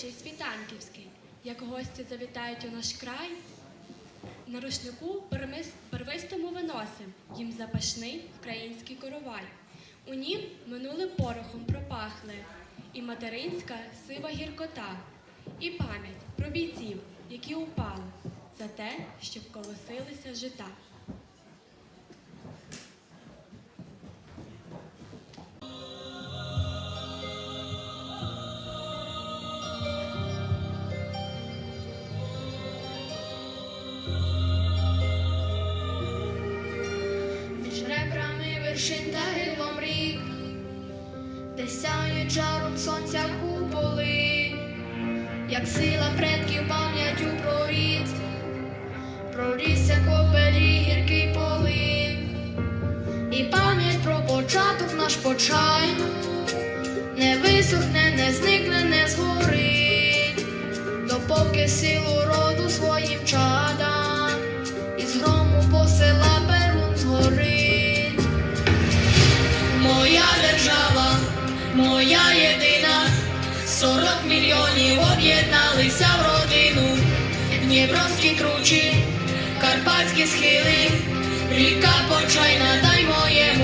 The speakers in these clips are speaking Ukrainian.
Чи світанківський, як гості завітають у наш край, на рушнику первистому виносим їм запашний український коровай. У нім минуле порохом пропахли, і материнська сива гіркота, і пам'ять про бійців, які упали за те, щоб колосилися жита. Жаром сонця куполи, як сила предків пам'яттю про рід, прорісся копелі гіркий полин, і пам'ять про початок наш почайну, не висохне, не зникне, не згорить, допоки силу роду своїм чадам об'єдналися в родину, Дніпровські кручі, карпатські схили, ріка почайна, дай моєму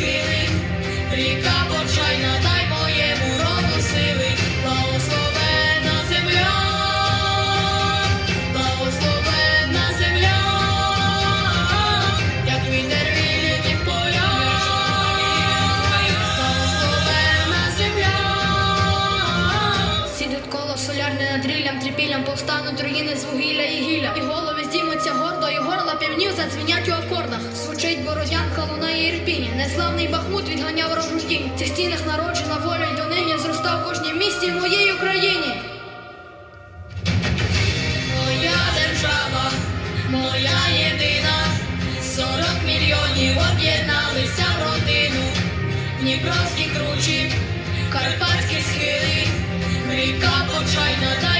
ріка почайна, дай моєму роду сили, благословена земля, благословена земля, як вітер вільний в полях, благословена. Сідуть коло солярне над ріллям, трипіллям, повстануть руїни з вугілля і гілля. І голови здіймуться гордо, і горла півнів задзвінять Неславний бахмут відганяв. В цих стінах народжена воля й донині зростав кожній місті в моїй Україні. Моя держава, моя єдина, сорок мільйонів об'єдналися в родину, Дніпровські кручі, карпатські схили, ріка почайна